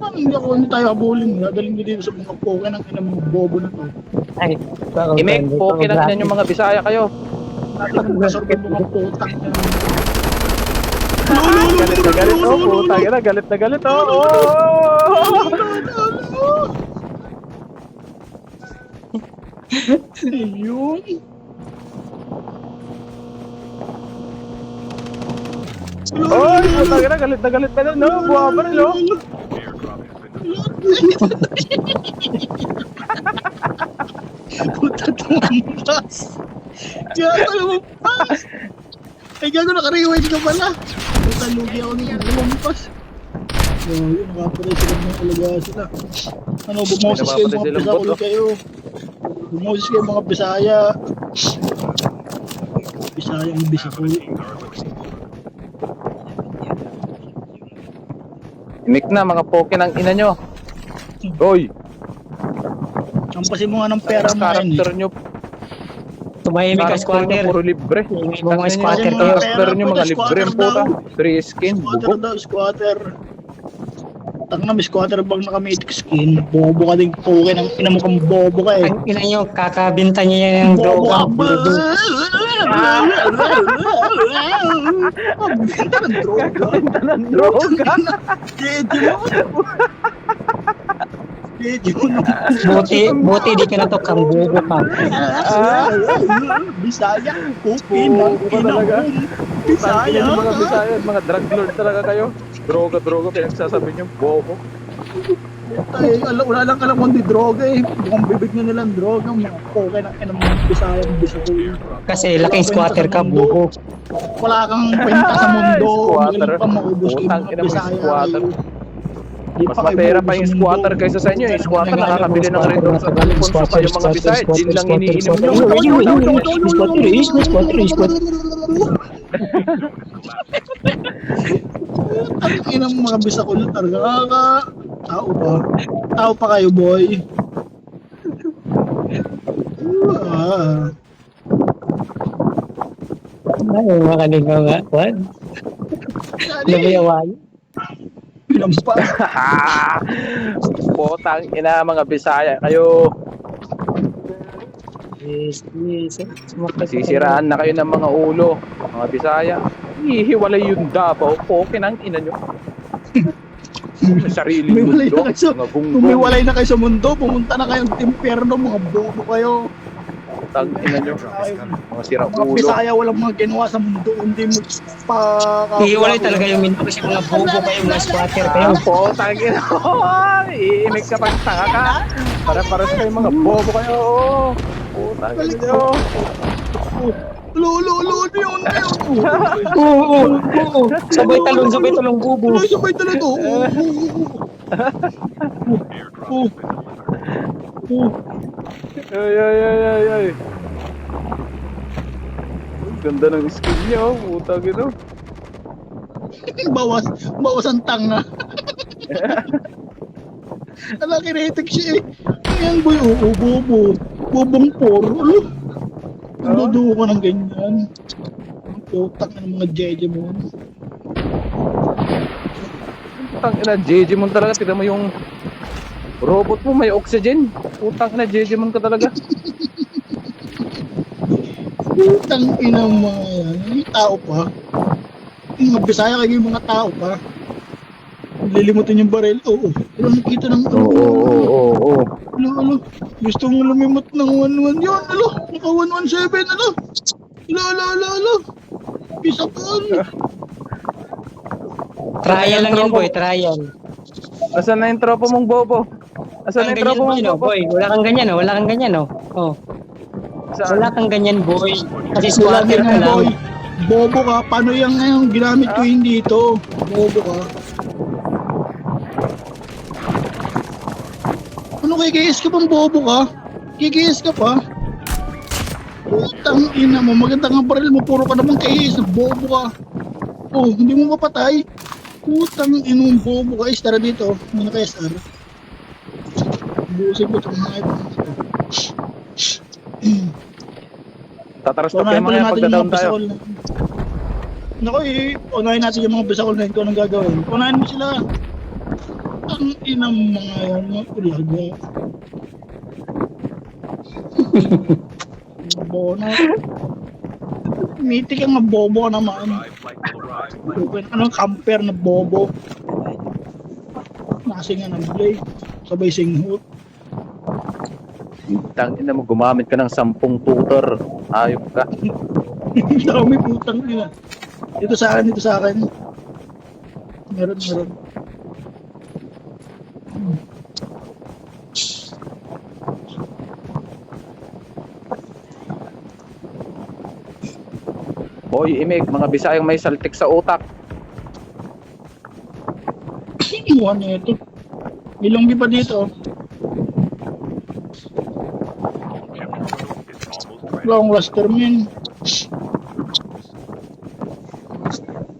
Paano hindi ako hindi tayo habulin? Dadaling ko dito sa mga poke ng ilang mga bobo na to. Ay, Imek, poke na yan yung mga bisaya kayo. Kasorban mga putang na. Galit na galit, oh. Puta na, galit na galit, oh. oh. Ayun. Oy, puta na, galit na galit na, no. Buha pa rin, oh. Puta tumampas. Kaya alam mo, pas. Ay, gago, ka pala. Puta, lugi ako nung tumampas. So, yun, nakapatay sila ng alaga sila. Ano, bumoses kayo mga oh. kayo. Bumoses kayo mga Bisaya. Bisaya ang bisa. Imek na, mga poke ng ina nyo. Oy, Champasin mo nga ng pera mo ngayon eh. character nyo, tumahimik ka character nyo squatter. puro libre. Mga Tangina squatter nyo, kayo. Character nyo, mga libre ang puta. Free skin, Squatter bugo. daw, squatter. Tang na, may squatter bag na kami skin. Bobo ka din po ng ina mo kang bobo ka eh. Ang ina nyo, kakabinta niya yan ng Bobo droga. ka ba? Budo. Magbenta ng droga. Kakabenta ng droga. No. Buti, buti di ka na to kang bubo ka. Bisaya, kupin, talaga. Bisaya. Mga bisaya, mga drug lord talaga kayo. Droga, droga, pinagsasabi nyo, bobo. Ay, ala, wala lang alam kundi droga eh. Mukhang bibig nyo nilang droga. Mga poke na ina mga Bisaya, Bisaya. Kasi laking squatter ka, bubo. Wala kang kwenta sa mundo. Squatter. Magaling pa maubos kayo Utang mga mo Bisaya. squatter. Di Mas kayo mapera pa yung squatter mundo. kaysa sa inyo. Yung squatter Squatter, nakakabili ng red doors at Alfonso pa yung mga bisaya. Gin lang iniinom nyo. Ang inang mga bisakul talaga. Tao pa. Tao pa kayo, boy. Ah. Ay, mga kanina nga. What? Nabayaway. Pinampa. Potang ina mga bisaya kayo. Yes, yes. Nasisiraan na kayo ng mga ulo. Mga bisaya. Hihiwalay yung Davao. Poke ng ina nyo. Sa Sarili Tumiwalay mundo. na kayo sa, Mga gunggong. na kayo sa mundo. Pumunta na kayong impyerno. Mga bobo kayo. Tang ina nyo. Mga sira Mga ulo. Bisaya walang mga ginawa sa mundo. Hindi mo pa... Hihiwalay talaga yung minto kasi mga bubo kayo, mga squatter kayo. Ang potang ina. Iimik ka pang tanga ka. Para para sa kayo mga bobo kayo. Potang ina nyo. Lo, lo, lo, ano yun? Ano yun? Oo, oo, oo. Sabay talon, sabay talong bubo. Ano sabay talaga? Oo, oo, oo. Oo. Ay, ay, ay, ay, ay. Ang Ganda ng skin niya, oh. Putang ina. bawas, bawas ang tanga. Ala, kinetic siya eh. Ayan boy, oo, bobo. Bobong poro. Ang duduko ko ng ganyan. Ang putak ng mga jeje mo. Putang ina, Jejimon talaga. Tignan mo yung robot mo, may oxygen. Putang ina, Jejimon ka talaga. Putang ina mo mga yan. Tao pa. Yung mga bisaya kayo yung mga tao pa. Lilimutin yung baril. Oo. Pero nakita ng Oo, oo, oo, oo. Ano, ano? Gusto mong lumimot ng 1-1 yun, ano? Naka 117, ano? Ala, ala, ala, ala. Bisa ka, ano? Trial lang yan, boy, trial. Asan na yung tropa mong bobo? Asan na Ang yung tropa ganyan, boy, mong no, bobo? boy. Wala kang ganyan, no? Wala kang ganyan, no? Oh. Saan? Wala kang ganyan, boy. Kasi Wala squatter ka lang. boy. Bobo ka. Paano yung ngayon ginamit ko hindi ito? Bobo ka. Ano kikis ka pang bobo ka? Kikis ka pa? Putang ina mo. Maganda nga baril mo. Puro ka naman kikis. Bobo ka. Oh, hindi mo mapatay. Putang ina mo. Bobo ka. Is, tara dito. Muna ka, SR. Busin ko itong mga ito. Tataras So, unahin mga mga tayo. Naku, eh, unahin natin yung mga bisakol na yun kung anong gagawin. Unahin mo sila. Ang inang mga yan, mga ulaga. Bono. Mitik ang bobo naman. Anong camper na bobo? Nasinga ng blade. Sabay singhot. Tangin na mo, gumamit ka ng sampung tutor. Ayop ka. Dami putang ina. Dito sa akin, dito sa akin. Meron, meron. Hoy, imig, mga bisayang may saltik sa utak. Iwan niya ito. Ilonggi pa dito. Long raster man.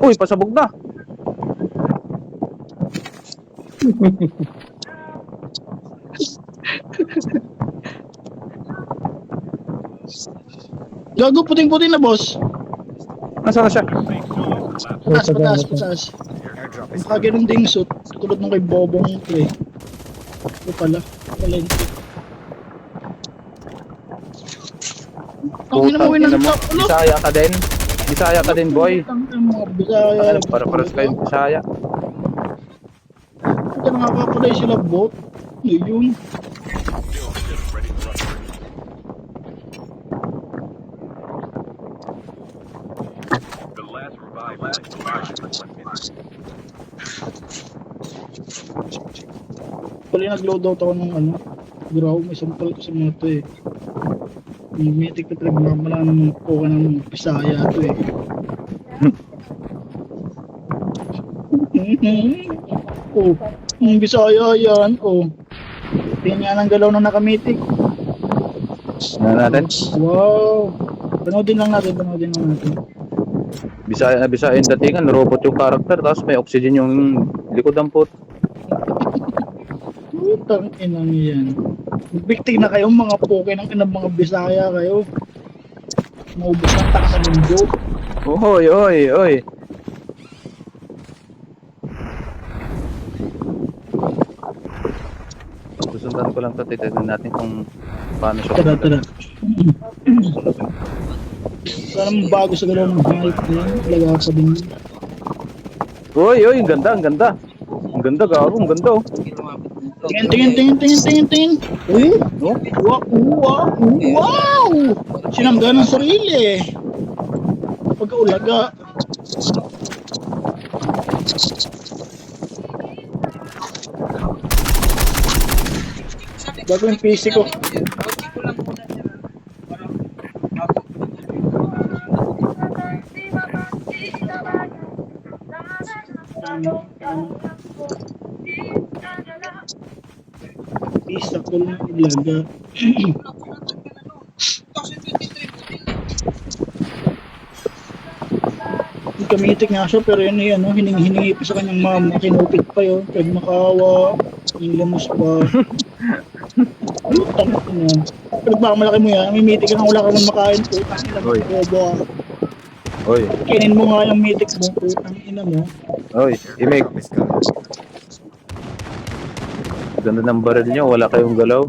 Uy, pasabog na. Gago puting-puting na boss. Nasaan na siya? Pataas, pataas, pataas. Baka ganun ding suit. Tulad nung kay Bobong ito eh. Ito pala. Palente. Ang ina mo Putang ina ng mo. top. Bisaya ka din. Bisaya ka din, boy. Bisaya. Ano, para paras kayong bisaya. Ito nakakapalay sila bot. Ano yun? Pali nag-load out ako ng ano. Graw, may sampal ko sa mga to eh. Yung mythic na pinagmamala ng kuha ng Bisaya to eh. oh, yung Bisaya yan, oh. Tingnan nga ng galaw ng nakamitik. Ano natin? Wow. Panoodin lang natin, panoodin lang natin. Bisaya na bisaya yung datingan. Robot yung karakter. Tapos may oxygen yung likod ng put. Putang inang yan. Biktig na kayo mga poke ng inang mga Bisaya kayo. Maubos ng tak sa mundo. Oy, oy, oy. Susundan ko lang ito. Titignan natin kung paano siya. Tara, tara. Parang bago sa ng hype na yan. Talaga pa din. Oy, oy, ang ganda, ang ganda. Ang ganda, gago, ang ganda oh. Tingin, tingin, tingin, tingin, tingin, tingin. Eh? Oh, Wow! Wow! Wow! Sinangga ng sarili. Pagkaulaga. Bago yung PC ko. Ilaga. Yung Kamitik nga siya pero yun yun, ano, hining-hiningi pa sa kanyang mama, kinupit pa yun, pwede makawa, yung lamos pa. Putang ina. Pero baka malaki mo yan, may mitik ka nang wala ka mong makain, mo, Oy. bobo ka. oy, Kinin mo nga yung mitik mo, putang ina mo. oy, imig. Ganda ng baril niyo, wala kayong galaw.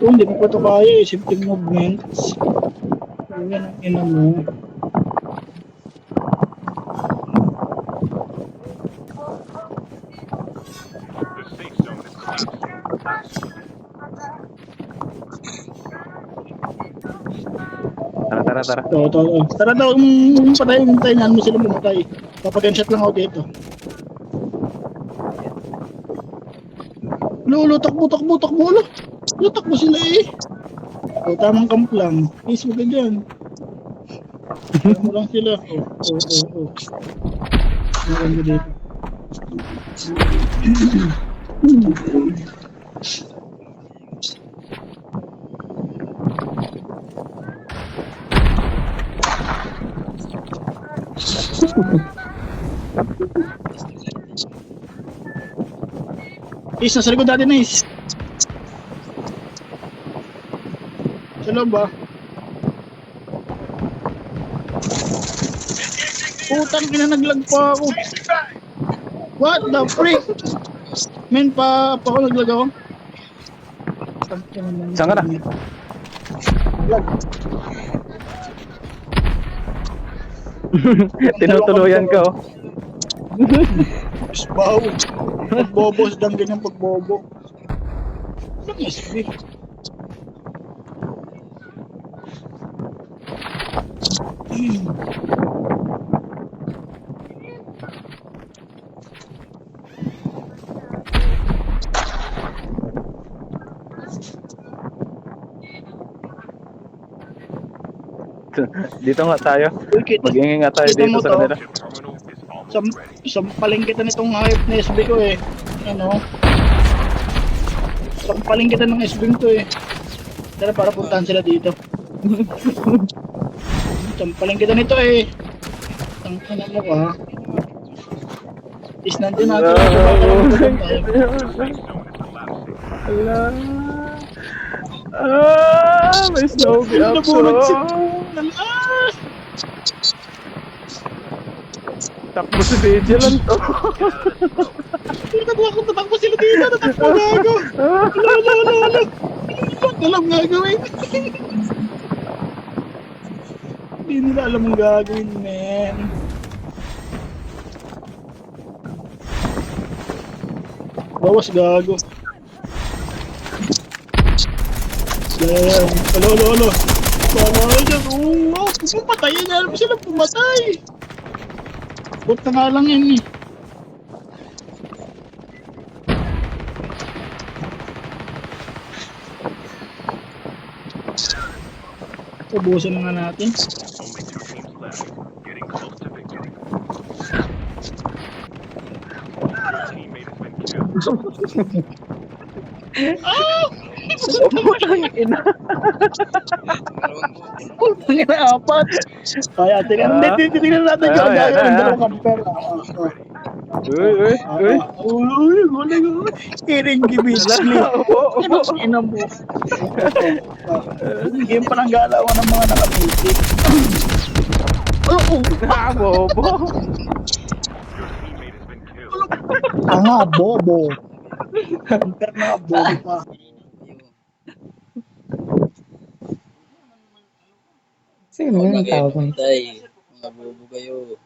Kung hindi mo pa ito kaya eh, simple movements. Yan ang ina mo. Tara, tara, tara. Ito, ito, ito. Tara daw, um, patay, patay mo sila pumatay. Papaganshot lang ako dito. Lolo, takbo, takbo, takbo, lo. Lo, takbo sila eh. O, tamang camp lang. Peace mo ka dyan. Takbo lang sila. O, o, o, o. Meron ko dito. Peace, nasa likod natin, Ace. Sa loob ba? Putang ina naglag pa ako. What the freak? Men pa pa ako naglag ako. Saan ka na? Lag. Tinutuluyan ka oh. Baw. Pagbobo sa dang ganyan pagbobo. Ano yung SB? Dito nga tayo. Magingin nga tayo dito sa kanila. sam, sampaling kita nitong hype na SB ko eh. Ano? Sampaling kita ng SB to eh. Tara para puntahan sila dito. sampaling kita nito eh. Ang ina mo ka. Is nandun natin. Ala. Ah, may snow Nabunod si... Ah! Takbo si Vigilant to. Tatakbo ako, tatakbo sila dito, tatakbo. Ala, ala, ala, ala. Hindi alam gagawin. Hindi nila alam ang gagawin, men. Bawas gago. Yan. Alo, alo, alo. Bawal dyan. Oo, wow. Pumatay yan. Alam mo sila pumatay. Bot na nga lang yan eh. Ubusin na nga natin. Ah! Putang ina. Putang ina, apat. Kaya, tingnan, hindi, tingnan natin yung gagawin. yan, Dalawang ah. Uy, uy, uy. Uy, uy, uy. Kiring gibisli. Oo, oo. Ina mo. Game pa ng galawan ng mga nakamitik. Oo. Bobo. Tanga, bobo. Na bobo pa. Sino yung tawag mo? Tay, mga bobo kayo.